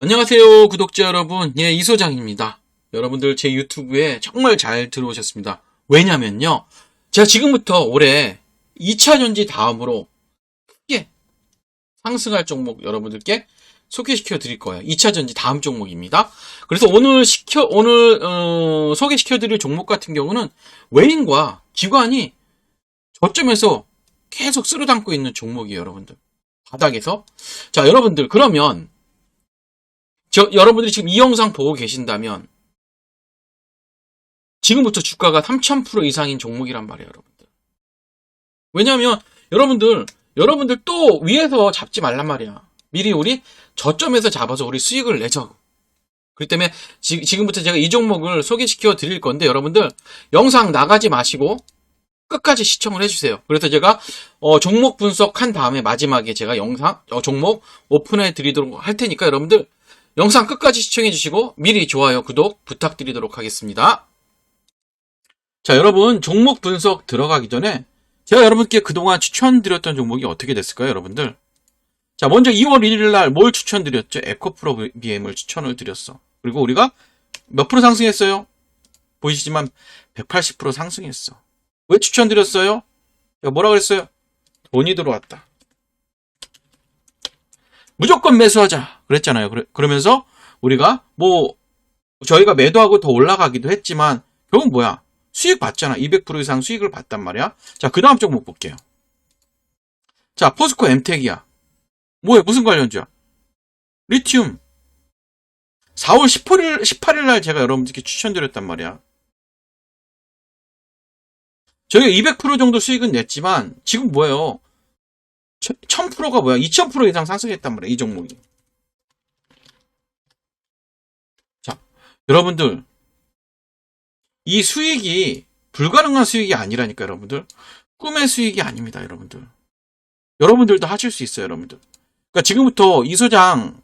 안녕하세요, 구독자 여러분. 예, 이소장입니다. 여러분들 제 유튜브에 정말 잘 들어오셨습니다. 왜냐면요. 제가 지금부터 올해 2차 전지 다음으로 크게 상승할 종목 여러분들께 소개시켜 드릴 거예요. 2차 전지 다음 종목입니다. 그래서 오늘 시켜, 오늘, 어, 소개시켜 드릴 종목 같은 경우는 외인과 기관이 저점에서 계속 쓸어담고 있는 종목이에요, 여러분들. 바닥에서. 자, 여러분들, 그러면 저, 여러분들이 지금 이 영상 보고 계신다면 지금부터 주가가 3000% 이상인 종목이란 말이에요, 여러분들. 왜냐하면 여러분들 여러분들 또 위에서 잡지 말란 말이야. 미리 우리 저점에서 잡아서 우리 수익을 내자고. 그렇기 때문에 지, 지금부터 제가 이 종목을 소개시켜 드릴 건데 여러분들 영상 나가지 마시고 끝까지 시청을 해주세요. 그래서 제가 어, 종목 분석한 다음에 마지막에 제가 영상 어, 종목 오픈해 드리도록 할 테니까 여러분들 영상 끝까지 시청해 주시고 미리 좋아요, 구독 부탁드리도록 하겠습니다. 자, 여러분 종목 분석 들어가기 전에 제가 여러분께 그동안 추천드렸던 종목이 어떻게 됐을까요, 여러분들? 자, 먼저 2월 1일 날 뭘 추천드렸죠? 에코프로 BM을 추천을 드렸어. 그리고 우리가 몇 프로 상승했어요? 보이시지만 180% 상승했어. 왜 추천드렸어요? 뭐라 그랬어요? 돈이 들어왔다. 무조건 매수하자. 그랬잖아요. 그러면서 우리가 뭐 저희가 매도하고 더 올라가기도 했지만 결국 뭐야? 수익 받잖아. 200% 이상 수익을 봤단 말이야. 자, 그 다음 종목 볼게요. 자, 포스코 엠텍이야. 뭐야? 무슨 관련주야? 리튬. 4월 18일, 18일 날 제가 여러분들께 추천드렸단 말이야. 저희가 200% 정도 수익은 냈지만, 지금 뭐예요? 1000%가 뭐야? 2000% 이상 상승했단 말이야, 이 종목이. 자, 여러분들. 이 수익이 불가능한 수익이 아니라니까, 여러분들. 꿈의 수익이 아닙니다, 여러분들. 여러분들도 하실 수 있어요, 여러분들. 그러니까 지금부터 이 소장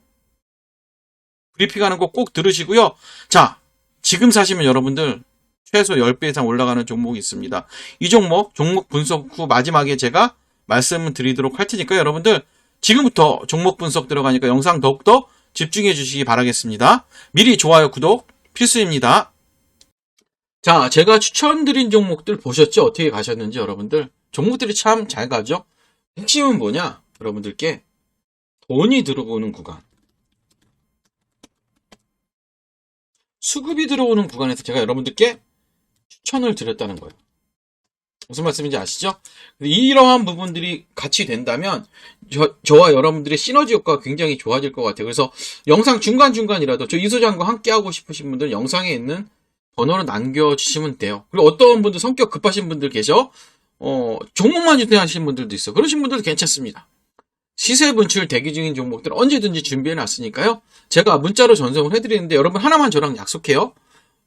브리핑하는 거 꼭 들으시고요. 자, 지금 사시면 여러분들 최소 10배 이상 올라가는 종목이 있습니다. 이 종목, 종목 분석 후 마지막에 제가 말씀을 드리도록 할 테니까 여러분들 지금부터 종목 분석 들어가니까 영상 더욱더 집중해 주시기 바라겠습니다. 미리 좋아요, 구독 필수입니다. 자, 제가 추천드린 종목들 보셨죠? 어떻게 가셨는지 여러분들. 종목들이 참 잘 가죠? 핵심은 뭐냐? 여러분들께 돈이 들어오는 구간. 수급이 들어오는 구간에서 제가 여러분들께 추천을 드렸다는 거예요. 무슨 말씀인지 아시죠? 이러한 부분들이 같이 된다면 저, 저와 여러분들의 시너지 효과가 굉장히 좋아질 것 같아요. 그래서 영상 중간중간이라도 저 이소장과 함께 하고 싶으신 분들 영상에 있는 번호를 남겨주시면 돼요. 그리고 어떤 분들 성격 급하신 분들 계셔? 어, 종목만 유통하시는 분들도 있어. 그러신 분들도 괜찮습니다. 시세 분출 대기 중인 종목들 언제든지 준비해 놨으니까요. 제가 문자로 전송을 해드리는데 여러분 하나만 저랑 약속해요.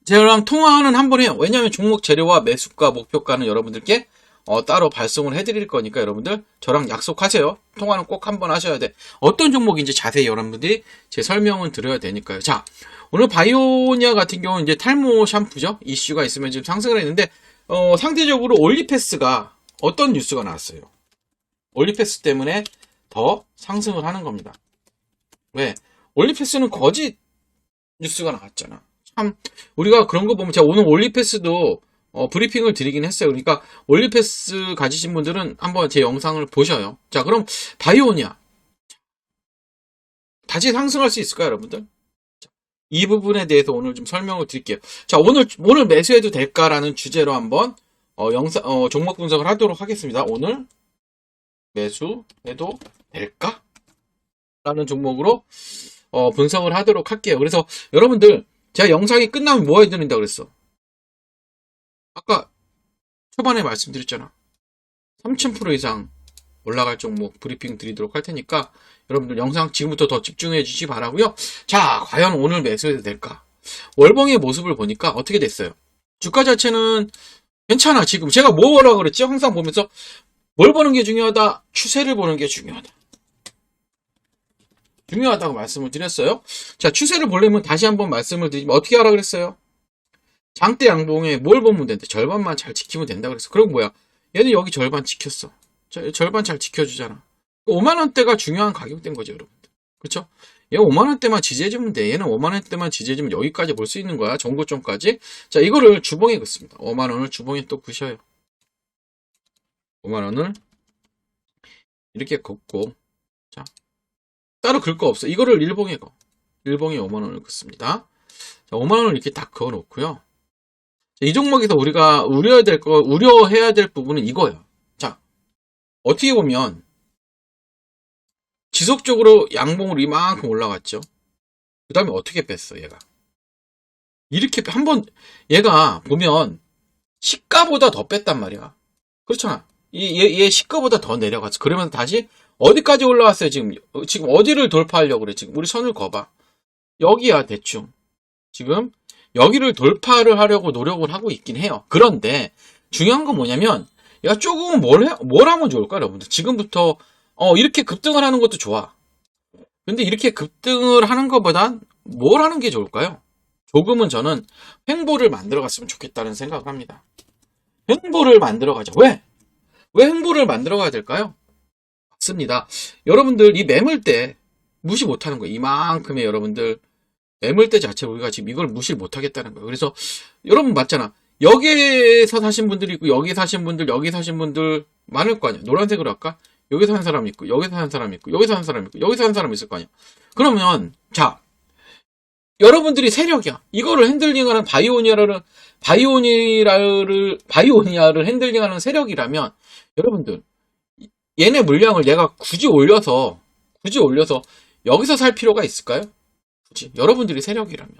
저랑 통화는 한번 해요. 왜냐하면 종목 재료와 매수가, 목표가는 여러분들께 어, 따로 발송을 해드릴 거니까 여러분들 저랑 약속하세요. 통화는 꼭 한 번 하셔야 돼. 어떤 종목인지 자세히 여러분들이 제 설명은 드려야 되니까요. 자, 오늘 바이오니아 같은 경우는 이제 탈모 샴푸죠. 이슈가 있으면 지금 상승을 했는데 어, 상대적으로 올리패스가 어떤 뉴스가 나왔어요. 올리패스 때문에 더 상승을 하는 겁니다. 왜? 올리패스는 거짓 뉴스가 나왔잖아. 참 우리가 그런 거 보면 제가 오늘 올리패스도 어, 브리핑을 드리긴 했어요. 그러니까 올리패스 가지신 분들은 한번 제 영상을 보셔요. 자, 그럼 바이오니아 다시 상승할 수 있을까요, 여러분들? 자, 이 부분에 대해서 오늘 좀 설명을 드릴게요. 자, 오늘 오늘 매수해도 될까라는 주제로 한번 어, 영상 어, 종목 분석을 하도록 하겠습니다. 오늘 매수해도 될까? 라는 종목으로 어, 분석을 하도록 할게요. 그래서 여러분들 제가 영상이 끝나면 뭐 해야 된다 그랬어? 아까 초반에 말씀드렸잖아. 3000% 이상 올라갈 종목 브리핑 드리도록 할 테니까 여러분들 영상 지금부터 더 집중해 주시기 바라고요. 자, 과연 오늘 매수해도 될까? 월봉의 모습을 보니까 어떻게 됐어요? 주가 자체는 괜찮아. 지금 제가 뭐라 그랬지? 항상 보면서 뭘 보는 게 중요하다? 추세를 보는 게 중요하다. 중요하다고 말씀을 드렸어요. 자, 추세를 보려면 다시 한번 말씀을 드리면 어떻게 하라 그랬어요? 장대 양봉에 뭘 보면 된대? 절반만 잘 지키면 된다 그랬어. 그럼 뭐야? 얘는 여기 절반 지켰어. 저, 절반 잘 지켜주잖아. 5만원대가 중요한 가격대인 거죠, 여러분들. 그쵸? 얘 5만원대만 지지해주면 돼. 얘는 5만원대만 지지해주면 여기까지 볼 수 있는 거야. 정고점까지. 자, 이거를 주봉에 긋습니다. 5만원을 주봉에 또 긋어요. 5만원을 이렇게 긋고, 자, 따로 긁 거 없어. 이거를 일봉에 거. 일봉에 5만원을 긋습니다. 자, 5만원을 이렇게 딱 그어 놓고요. 자, 이 종목에서 우리가 우려해야 될 거, 우려해야 될 부분은 이거예요. 자, 어떻게 보면, 지속적으로 양봉으로 이만큼 올라갔죠. 그 다음에 어떻게 뺐어, 얘가. 이렇게 한번, 얘가 보면, 시가보다 더 뺐단 말이야. 그렇잖아. 이, 얘, 얘 시가보다 더 내려갔어. 그러면서 다시, 어디까지 올라왔어요, 지금? 어, 지금 어디를 돌파하려고 그래, 지금? 우리 선을 거봐. 여기야, 대충. 지금, 여기를 돌파를 하려고 노력을 하고 있긴 해요. 그런데, 중요한 건 뭐냐면, 얘가 조금 뭘 해, 뭘 하면 좋을까, 여러분들? 지금부터, 어, 이렇게 급등을 하는 것도 좋아. 근데 이렇게 급등을 하는 것보단 뭘 하는 게 좋을까요? 조금은 저는 횡보를 만들어 갔으면 좋겠다는 생각을 합니다. 횡보를 만들어 가자. 왜? 왜 횡보를 만들어 가야 될까요? 맞습니다. 여러분들 이 매물대 무시 못 하는 거예요. 이만큼의 여러분들 매물대 자체 우리가 지금 이걸 무시 못 하겠다는 거예요. 그래서 여러분 맞잖아. 여기에서 사신 분들이 있고 여기 사신 분들 여기 사신 분들 많을 거 아니야. 노란색으로 할까? 여기서 한 사람 있고 여기서 한 사람 있고 여기서 한 사람 있고 여기서 한 사람 있을 거 아니야. 그러면 자 여러분들이 세력이야. 이거를 핸들링하는 바이오니아를 바이오니아를 바이오니아를 핸들링하는 세력이라면 여러분들 얘네 물량을 내가 굳이 올려서 굳이 올려서 여기서 살 필요가 있을까요? 굳이 여러분들이 세력이라면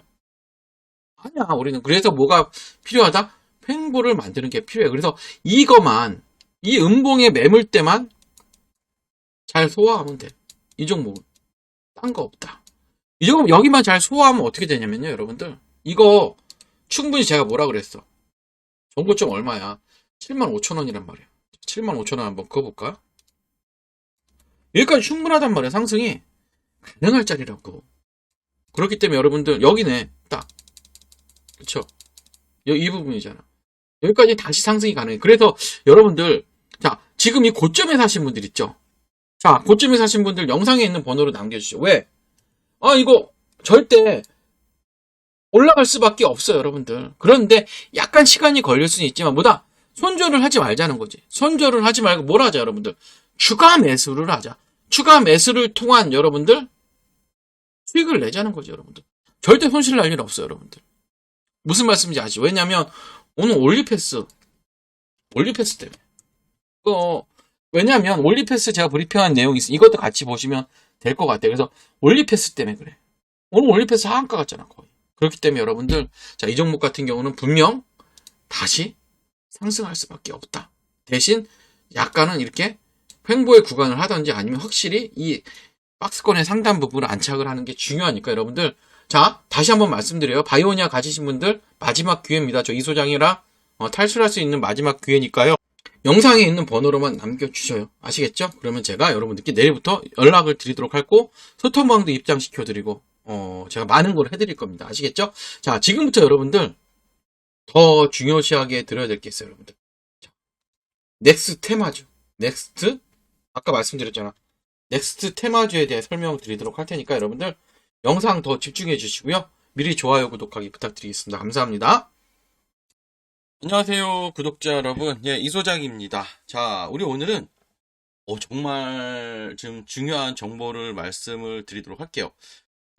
아니야. 우리는 그래서 뭐가 필요하다? 횡보를 만드는 게 필요해. 그래서 이거만 이 음봉의 매물대만 잘 소화하면 돼. 이 종목은. 딴 거 없다. 이 종목 여기만 잘 소화하면 어떻게 되냐면요, 여러분들. 이거 충분히 제가 뭐라 그랬어. 정보점 얼마야? 7만 5천 원이란 말이야. 7만 5천 원 한번 그어볼까? 여기까지 충분하단 말이야, 상승이. 가능할 자리라고. 그렇기 때문에 여러분들, 여기네. 딱. 그쵸? 이 부분이잖아. 여기까지 다시 상승이 가능해. 그래서 여러분들, 자, 지금 이 고점에 사신 분들 있죠? 자, 고점에 사신 분들 영상에 있는 번호로 남겨주시죠. 왜? 아, 이거 절대 올라갈 수밖에 없어요, 여러분들. 그런데 약간 시간이 걸릴 수는 있지만, 뭐다? 손절을 하지 말자는 거지. 손절을 하지 말고 뭘 하자, 여러분들? 추가 매수를 하자. 추가 매수를 통한 여러분들 수익을 내자는 거죠, 여러분들. 절대 손실 날 일 없어요, 여러분들. 무슨 말씀인지 아시죠? 왜냐면, 오늘 올리패스, 올리패스 때문에. 그거, 왜냐면, 올리패스 제가 브리핑한 내용이 있어. 이것도 같이 보시면 될 것 같아요. 그래서, 올리패스 때문에 그래. 오늘 올리패스 하한가 같잖아, 거의. 그렇기 때문에 여러분들, 자, 이 종목 같은 경우는 분명 다시 상승할 수밖에 없다. 대신, 약간은 이렇게 횡보의 구간을 하든지 아니면 확실히 이 박스권의 상단 부분을 안착을 하는 게 중요하니까 여러분들, 자, 다시 한번 말씀드려요. 바이오니아 가지신 분들 마지막 기회입니다. 저 이 소장이라 어, 탈출할 수 있는 마지막 기회니까요. 영상에 있는 번호로만 남겨주셔요. 아시겠죠? 그러면 제가 여러분들께 내일부터 연락을 드리도록 하고 소통방도 입장시켜드리고 어, 제가 많은 걸 해드릴 겁니다. 아시겠죠? 자, 지금부터 여러분들 더 중요시하게 들어야 될 게 있어요, 여러분들. 자, 넥스트 테마주. 넥스트 아까 말씀드렸잖아. 넥스트 테마주에 대해 설명을 드리도록 할 테니까 여러분들 영상 더 집중해 주시고요. 미리 좋아요, 구독하기 부탁드리겠습니다. 감사합니다. 안녕하세요, 구독자 여러분. 예, 이소장입니다. 자, 우리 오늘은 어, 정말 좀 중요한 정보를 말씀을 드리도록 할게요.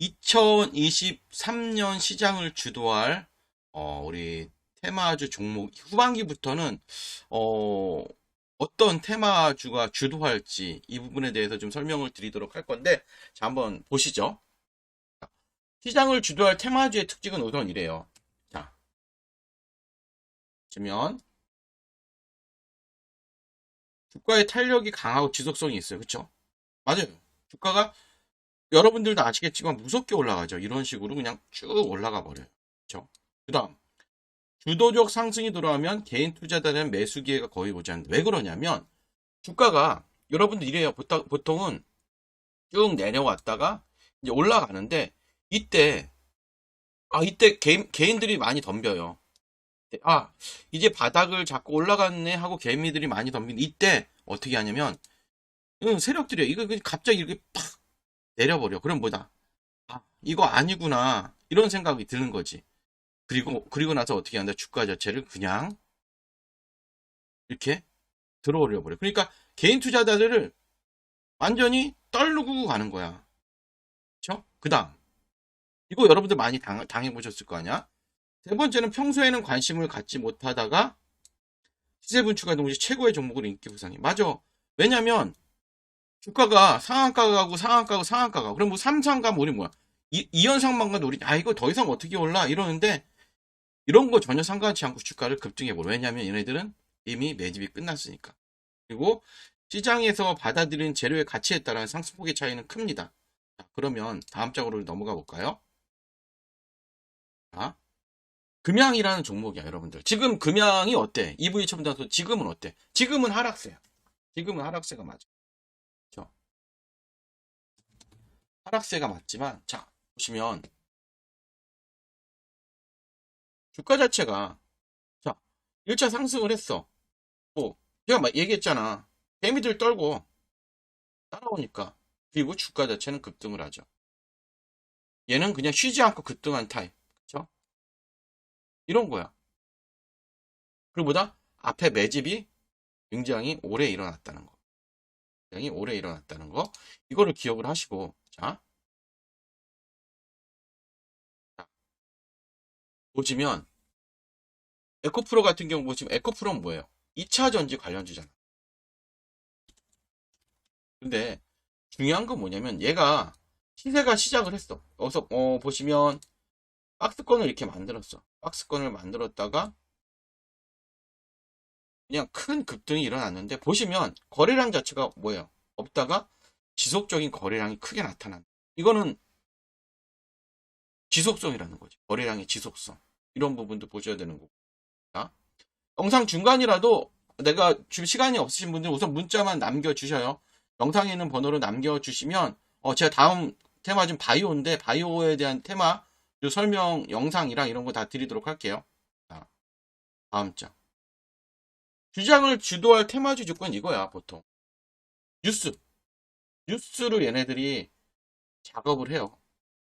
2023년 시장을 주도할 어, 우리 테마주 종목 후반기부터는 어, 어떤 테마주가 주도할지 이 부분에 대해서 좀 설명을 드리도록 할 건데 자 한번 보시죠. 시장을 주도할 테마주의 특징은 우선 이래요. 자, 보시면 주가의 탄력이 강하고 지속성이 있어요. 그쵸? 맞아요. 주가가 여러분들도 아시겠지만 무섭게 올라가죠. 이런 식으로 그냥 쭉 올라가 버려요. 그쵸? 그 다음 주도적 상승이 들어가면 개인 투자자는 매수 기회가 거의 오지 않는다. 왜 그러냐면 주가가 여러분들 이래요. 보통, 보통은 쭉 내려왔다가 이제 올라가는데 이때 아 이때 개인, 개인들이 많이 덤벼요. 아 이제 바닥을 잡고 올라갔네 하고 개미들이 많이 덤비는 이때 어떻게 하냐면 응, 세력들이 이거 갑자기 이렇게 팍 내려버려. 그럼 뭐다? 아, 이거 아니구나. 이런 생각이 드는 거지. 그리고, 그리고 나서 어떻게 한다? 주가 자체를 그냥 이렇게 들어올려 버려. 그러니까 개인 투자자들을 완전히 떨르고 가는 거야. 그쵸? 그 다음. 이거 여러분들 많이 당, 당해 보셨을 거 아니야? 세 번째는 평소에는 관심을 갖지 못하다가 시세 분출가 동시 최고의 종목으로 인기 부상이. 맞아. 왜냐면 주가가 상한가 가고 상한가 가고 상한가 가고 그럼 뭐 삼상가 뭐 우리 뭐야? 이, 이현상만 가도 우리 아 이거 더 이상 어떻게 올라 이러는데 이런 거 전혀 상관치 않고 주가를 급등해 버려. 왜냐면 얘네들은 이미 매집이 끝났으니까. 그리고 시장에서 받아들인 재료의 가치에 따른 상승폭의 차이는 큽니다. 자, 그러면 다음 장으로 넘어가 볼까요? 자, 금양이라는 종목이야, 여러분들. 지금 금양이 어때? EV 첨단소 지금은 어때? 지금은 하락세야. 지금은 하락세가 맞아. 그죠? 하락세가 맞지만, 자, 보시면, 주가 자체가, 자, 1차 상승을 했어. 뭐, 제가 막 얘기했잖아. 개미들 떨고, 따라오니까. 그리고 주가 자체는 급등을 하죠. 얘는 그냥 쉬지 않고 급등한 타입. 그쵸? 이런 거야. 그리고 보다 앞에 매집이 굉장히 오래 일어났다는 거. 굉장히 오래 일어났다는 거. 이거를 기억을 하시고, 자. 자. 보시면, 에코프로 같은 경우 보시면, 에코프로는 뭐예요? 2차 전지 관련주잖아. 근데, 중요한 건 뭐냐면, 얘가 시세가 시작을 했어. 여기서, 어, 보시면, 박스권을 이렇게 만들었어. 박스권을 만들었다가 그냥 큰 급등이 일어났는데 보시면 거래량 자체가 뭐예요? 없다가 지속적인 거래량이 크게 나타난. 이거는 지속성이라는 거지. 거래량의 지속성. 이런 부분도 보셔야 되는 거고. 자, 영상 중간이라도 내가 지금 시간이 없으신 분들 우선 문자만 남겨주셔요. 영상에 있는 번호로 남겨주시면 어, 제가 다음 테마 좀 바이오인데 바이오에 대한 테마 요 설명 영상이랑 이런 거 다 드리도록 할게요. 자, 다음 장. 주장을 주도할 테마주 조건 이거야, 보통. 뉴스. 뉴스를 얘네들이 작업을 해요.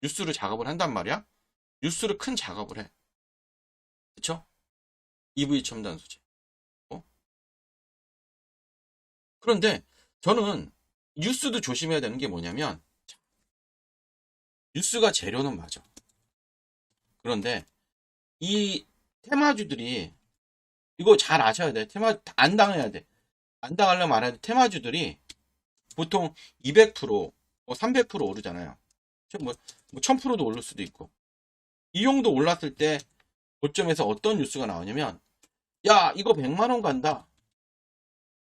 뉴스를 작업을 한단 말이야. 뉴스를 큰 작업을 해. 그쵸? EV 첨단 소재. 어? 그런데 저는 뉴스도 조심해야 되는 게 뭐냐면 뉴스가 재료는 맞아. 그런데 이 테마주들이 이거 잘 아셔야 돼. 테마 안 당해야 돼. 안 당하려면 알아야 돼. 테마주들이 보통 200%, 뭐300% 오르잖아요. 뭐, 뭐 1000%도 오를 수도 있고. 이 정도 올랐을 때 고점에서 어떤 뉴스가 나오냐면 야, 이거 100만 원 간다.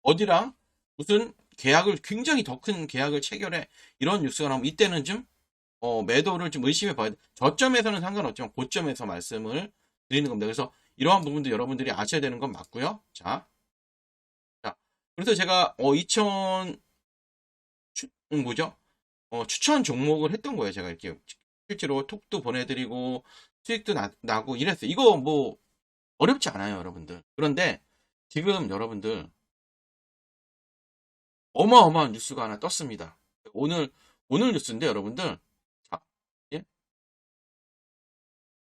어디랑 무슨 계약을 굉장히 더 큰 계약을 체결해. 이런 뉴스가 나오면 이때는 좀 어, 매도를 좀 의심해 봐야 돼. 저점에서는 상관없지만 고점에서 말씀을 드리는 겁니다. 그래서 이러한 부분도 여러분들이 아셔야 되는 건 맞고요. 자, 자, 그래서 제가 어 2000, 추, 음, 뭐죠? 어, 추천 종목을 했던 거예요. 제가 이렇게 실제로 톡도 보내드리고 수익도 나, 나고 이랬어요. 이거 뭐 어렵지 않아요, 여러분들. 그런데 지금 여러분들 어마어마한 뉴스가 하나 떴습니다. 오늘 오늘 뉴스인데 여러분들 자, 예?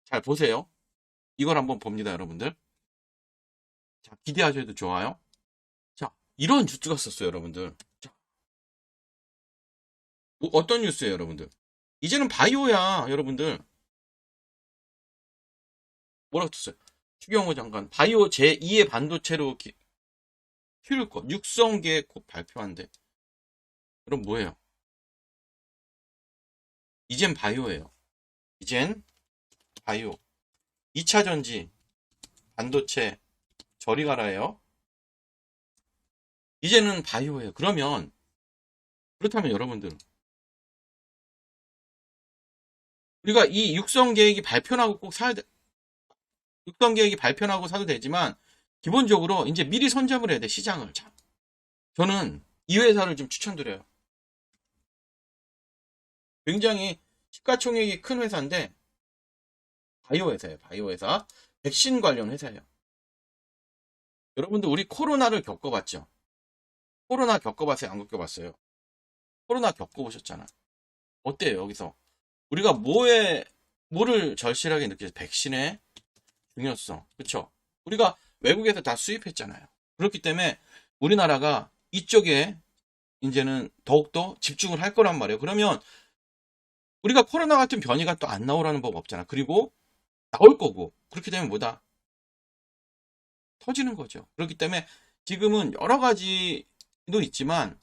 잘 보세요. 이걸 한번 봅니다, 여러분들. 자, 기대하셔도 좋아요. 자, 이런 뉴스가 썼어요, 여러분들. 자, 뭐 어떤 뉴스예요, 여러분들? 이제는 바이오야, 여러분들. 뭐라고 썼어요? 추경호 장관, 바이오 제2의 반도체로 기, 키울 것, 육성 계획 곧 발표한대. 그럼 뭐예요? 이젠 바이오예요. 이젠 바이오. 2차 전지, 반도체, 저리 가라예요. 이제는 바이오예요. 그러면 그렇다면 여러분들 우리가 이 육성 계획이 발표나고 꼭 사야 돼. 육성 계획이 발표나고 사도 되지만 기본적으로 이제 미리 선점을 해야 돼 시장을. 자, 저는 이 회사를 좀 추천드려요. 굉장히 시가총액이 큰 회사인데 바이오 회사예요. 바이오 회사. 백신 관련 회사예요. 여러분들 우리 코로나를 겪어봤죠? 코로나 겪어봤어요? 안 겪어봤어요? 코로나 겪어보셨잖아. 어때요, 여기서? 우리가 뭐에, 뭐를 절실하게 느끼죠? 백신의 중요성. 그쵸? 우리가 외국에서 다 수입했잖아요. 그렇기 때문에 우리나라가 이쪽에 이제는 더욱더 집중을 할 거란 말이에요. 그러면 우리가 코로나 같은 변이가 또 안 나오라는 법 없잖아. 그리고 나올 거고. 그렇게 되면 뭐다? 터지는 거죠. 그렇기 때문에 지금은 여러 가지도 있지만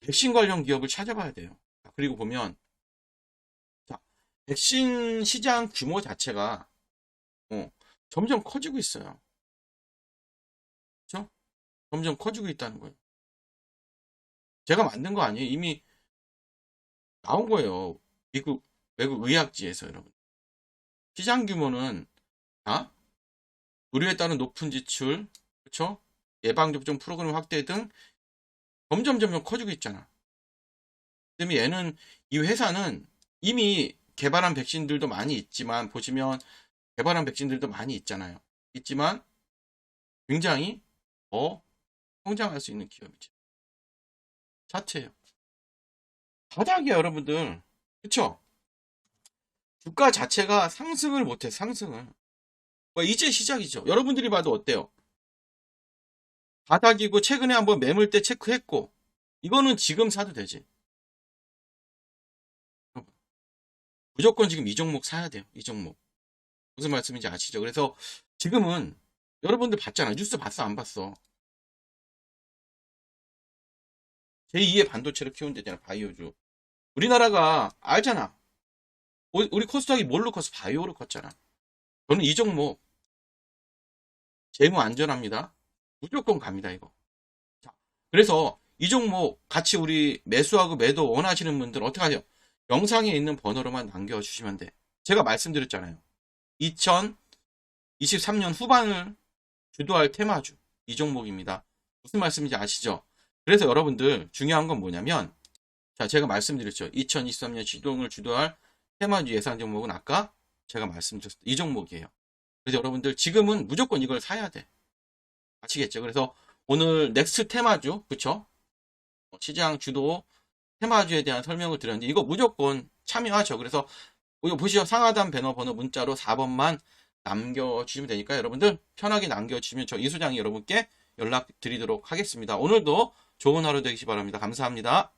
백신 관련 기업을 찾아봐야 돼요. 자, 그리고 보면 자, 백신 시장 규모 자체가 어, 점점 커지고 있어요. 그렇죠? 점점 커지고 있다는 거예요. 제가 만든 거 아니에요. 이미 나온 거예요. 미국 외국 의학지에서 여러분. 시장 규모는 아 의료에 따른 높은 지출, 그렇죠? 예방 접종 프로그램 확대 등 점점 점점 커지고 있잖아. 때문에 얘는 이 회사는 이미 개발한 백신들도 많이 있지만 보시면 개발한 백신들도 많이 있잖아요. 있지만 굉장히 더 성장할 수 있는 기업이죠. 자체예요. 바닥이야 여러분들. 그쵸? 주가 자체가 상승을 못해 상승을. 뭐 이제 시작이죠. 여러분들이 봐도 어때요? 바닥이고 최근에 한번 매물대 체크했고 이거는 지금 사도 되지. 무조건 지금 이 종목 사야 돼요. 이 종목. 무슨 말씀인지 아시죠? 그래서 지금은 여러분들 봤잖아. 뉴스 봤어? 안 봤어? 제2의 반도체를 키운대잖아. 바이오주. 우리나라가 알잖아. 우리 코스닥이 뭘로 컸어? 바이오로 컸잖아. 저는 이 종목 재무 안전합니다. 무조건 갑니다, 이거. 자, 그래서 이 종목 같이 우리 매수하고 매도 원하시는 분들 어떻게 하세요? 영상에 있는 번호로만 남겨주시면 돼. 제가 말씀드렸잖아요. 2023년 후반을 주도할 테마주. 이 종목입니다. 무슨 말씀인지 아시죠? 그래서 여러분들 중요한 건 뭐냐면 자, 제가 말씀드렸죠. 2023년 시동을 주도할 테마주 예상 종목은 아까 제가 말씀드렸을 이 종목이에요. 그래서 여러분들 지금은 무조건 이걸 사야 돼. 아시겠죠? 그래서 오늘 넥스트 테마주, 그쵸? 어, 시장 주도 테마주에 대한 설명을 드렸는데 이거 무조건 참여하죠. 그래서 이거 보시죠. 상하단 배너 번호 문자로 4번만 남겨주시면 되니까 여러분들 편하게 남겨주시면 저 이수장이 여러분께 연락 드리도록 하겠습니다. 오늘도 좋은 하루 되시기 바랍니다. 감사합니다.